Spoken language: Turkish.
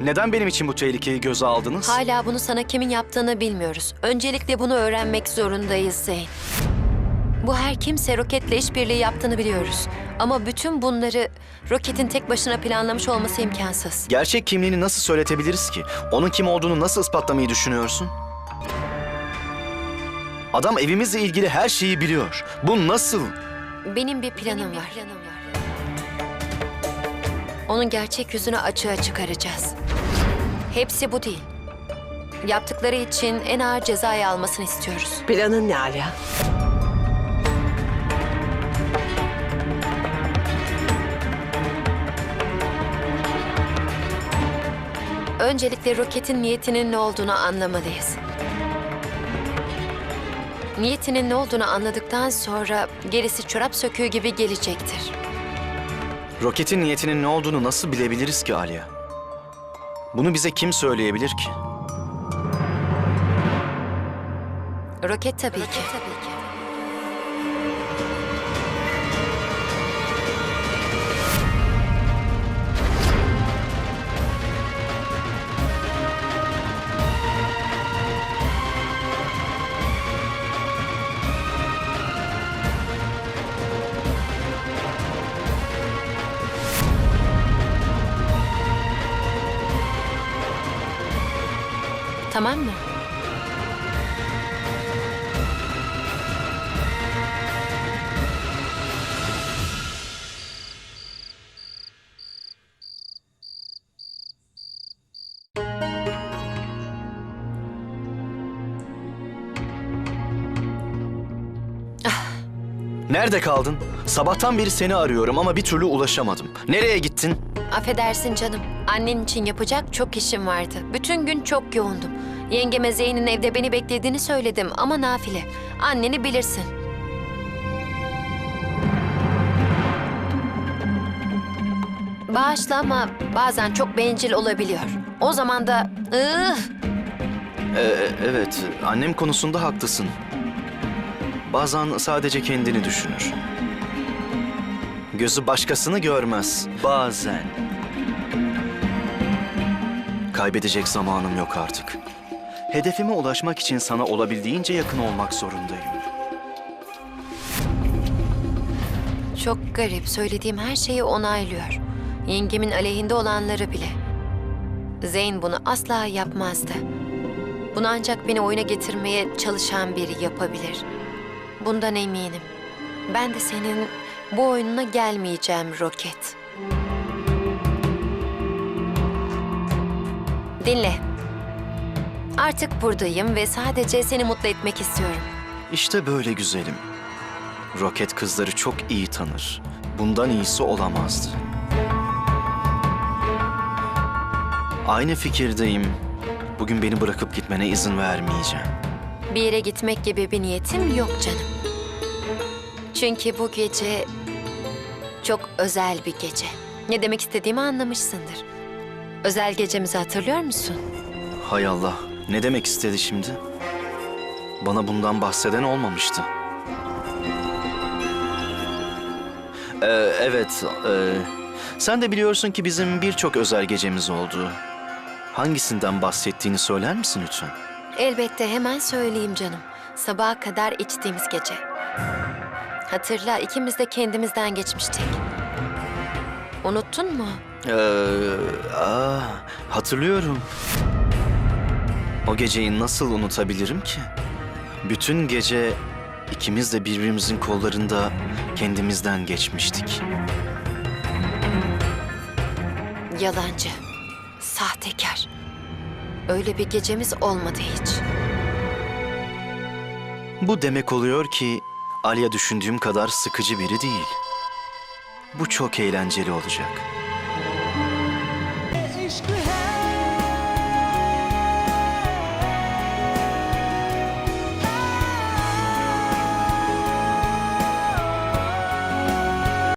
Neden benim için bu tehlikeyi göze aldınız? Hala bunu sana kimin yaptığını bilmiyoruz. Öncelikle bunu öğrenmek zorundayız Zeyn. Bu her kimse Roket'le işbirliği yaptığını biliyoruz. Ama bütün bunları Roket'in tek başına planlamış olması imkansız. Gerçek kimliğini nasıl söyletebiliriz ki? Onun kim olduğunu nasıl ispatlamayı düşünüyorsun? Adam evimizle ilgili her şeyi biliyor. Bu nasıl? Benim bir planım var. Onun gerçek yüzünü açığa çıkaracağız. Hepsi bu değil. Yaptıkları için en ağır cezayı almasını istiyoruz. Planın ne Alya? Öncelikle roketin niyetinin ne olduğunu anlamalıyız. Niyetinin ne olduğunu anladıktan sonra gerisi çorap söküğü gibi gelecektir. Roketin niyetinin ne olduğunu nasıl bilebiliriz ki Alya? Bunu bize kim söyleyebilir ki? Roket tabii ki. Tamam mı? Nerede kaldın? Sabahtan beri seni arıyorum ama bir türlü ulaşamadım. Nereye gittin? Affedersin canım. Annen için yapacak çok işim vardı. Bütün gün çok yoğundum. Yengeme Zeyn'in evde beni beklediğini söyledim ama nafile. Anneni bilirsin. Bağışla ama bazen çok bencil olabiliyor. O zaman da ıh, Ee, evet, annem konusunda haklısın. Bazen sadece kendini düşünür. Gözü başkasını görmez. Bazen. Kaybedecek zamanım yok artık. Hedefime ulaşmak için sana olabildiğince yakın olmak zorundayım. çok garip. Söylediğim her şeyi onaylıyor. Yengemin aleyhinde olanları bile. Zeyn bunu asla yapmazdı. Bunu ancak beni oyuna getirmeye çalışan biri yapabilir. Bundan eminim. Ben de senin bu oyununa gelmeyeceğim Roket. Dinle. Artık buradayım ve sadece seni mutlu etmek istiyorum. İşte böyle güzelim. Roket kızları çok iyi tanır. Bundan iyisi olamazdı. Aynı fikirdeyim. Bugün beni bırakıp gitmene izin vermeyeceğim. Bir yere gitmek gibi bir niyetim yok canım. Çünkü bu gece çok özel bir gece. Ne demek istediğimi anlamışsındır. Özel gecemizi hatırlıyor musun? Hay Allah, ne demek istedi şimdi? Bana bundan bahseden olmamıştı. Ee, evet, e, sen de biliyorsun ki bizim birçok özel gecemiz oldu. Hangisinden bahsettiğini söyler misin lütfen? Elbette hemen söyleyeyim canım. Sabaha kadar içtiğimiz gece. Hatırla ikimiz de kendimizden geçmiştik. Unuttun mu? Ee, aa, hatırlıyorum. O geceyi nasıl unutabilirim ki? Bütün gece ikimiz de birbirimizin kollarında kendimizden geçmiştik. Yalancı, sahtekar. Öyle bir gecemiz olmadı hiç. Bu demek oluyor ki Alya düşündüğüm kadar sıkıcı biri değil. Bu çok eğlenceli olacak.''